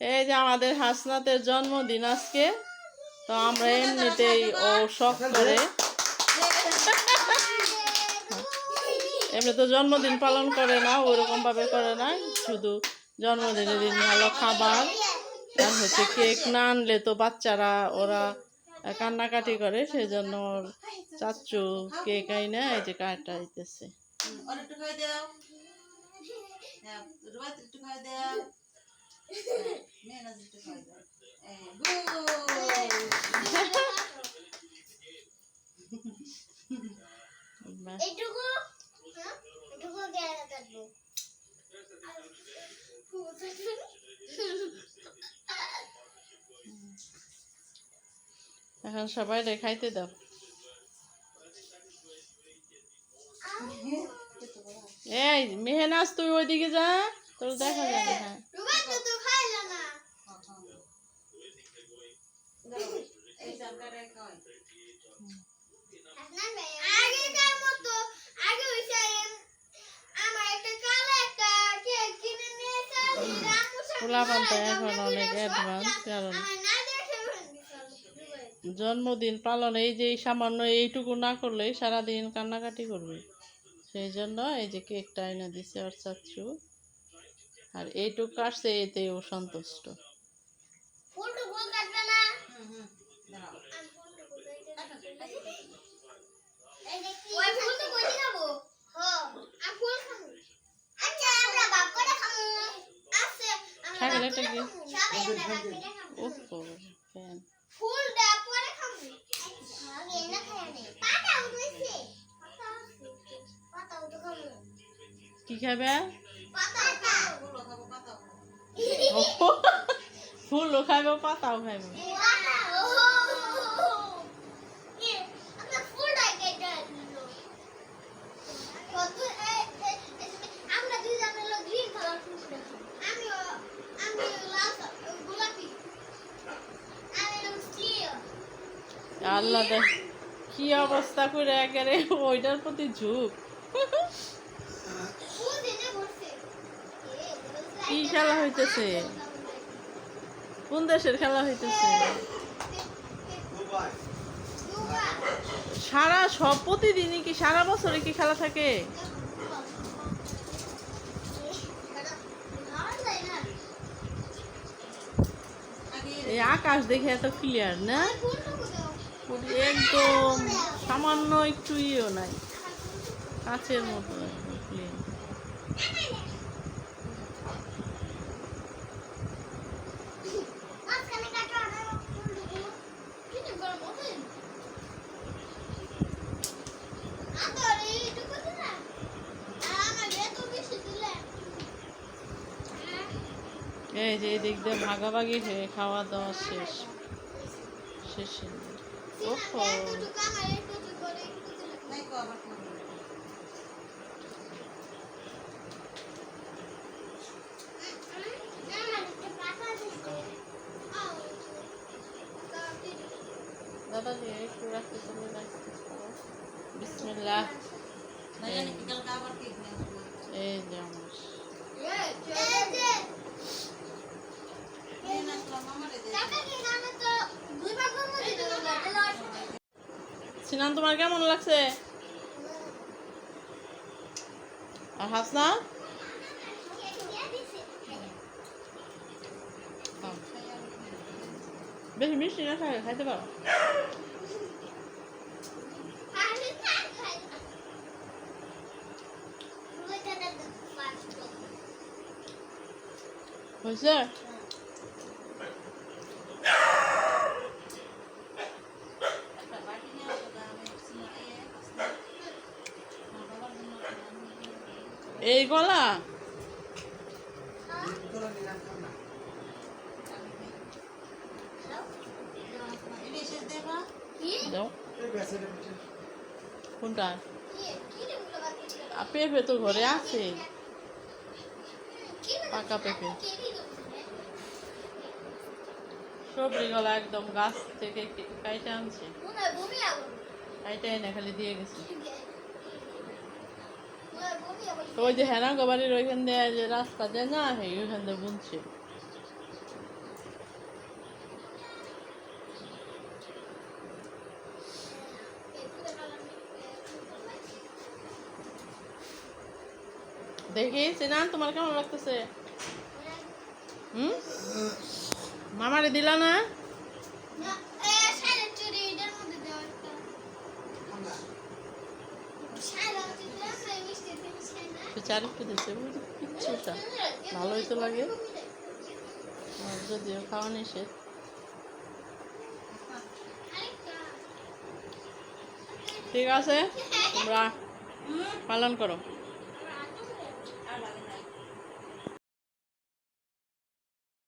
এই যে আমাদের হাসনাতের জন্মদিন আজকে তো আমরা এমনিতেই ও শখ করে। এমনি তো জন্মদিন পালন করে না ওরকম ভাবে করে না শুধু জন্মদিনের দিন ভালো খাবার আর হচ্ছে কেক না আনলে তো বাচ্চারা ওরা কান্নাকাটি করে সেই জন্য ওর চাচ্চু কেক আইনা এই যে কাটা আইতেছে। আর একটু খাই দাও। হ্যাঁ, একটু গেলে কাটবো এখন সবাই খাইতে দাও। এই মেহনাজ তুই ওইদিকে যা তোর দেখা যায় না হ্যাঁ। পোলাপান তো এখন অনেক অ্যাডভান্স কারণ জন্মদিন পালন, এই যে সামান্য এইটুকু না করলে সারাদিন কান্নাকাটি করবে। সেই জন্য এই যে কেকটা এনে দিছে ওর চাচ্ছু আর এইটুকু কাটছে এতে ও সন্তুষ্ট ফুলটু গোল কাটবে না হুম, হুম, দাঁড়াও। আমি ফুলটু গোল কাটবে এই দেখি ওই ফুল তো কই খাব হ্যাঁ আমি ফুল খাব আচ্ছা আমরা বাপ করে খাব আছে আমরা খাবেন বাপ একটা করে কি? খাব সবাই আমরা বাপ করে খাব উফ ফ্যান ফুল দা পরে খাব আগে না খাই নে পাতা উঠেছে পাতা খাব কি? পাতাও খাব। ফুলও খাইব পাতাও খাইব আল্লাহ দেখ, কি অবস্থা করে একেবারে, ওইটার প্রতি ঝুঁক। কি খেলা হইতেছে? কোন দেশের খেলা হইতেছে? সারা সব, প্রতিদিনই কি, সারা বছরে কি খেলা থাকে? এই আকাশ দেখে এত ক্লিয়ার না? একদম সামান্য একটু ইয়েও নাই। কাছের মতো clear। এই যে এদিক দিয়ে ভাগাভাগি হয়ে খাওয়া দাওয়া শেষ। শেষে। ওহো। দাদা যে একটু রাখতে চলে রাখতে বিসমিল্লাহ। এই যে আমার সিনান তোমার কেমন লাগছে? আর হাসনা? বেশি মিষ্টি না খাই খাইতে পারো। হয়েছে? এই গলা কোনটা? পেঁপে তো ঘরে আছে। পাকা পেঁপে। সবজি গলা একদম গাছ থেকে কাইটে আনছে। কাইটে এনে খালি দিয়ে গেছে। ওই যে হেনা গোবারের ওইখান দিয়ে যে রাস্তা দেয় না সেই ওইখান দিয়ে বুনছে। দেখি, সিনান, তোমার কেমন লাগতেছে? হুম? মামারে দিলা না। একটু চার একটু দিচ্ছে কিচ্ছুটা ভালোই তো লাগে। যদিও খাওয়া সে ঠিক আছে? তোমরা পালন করো।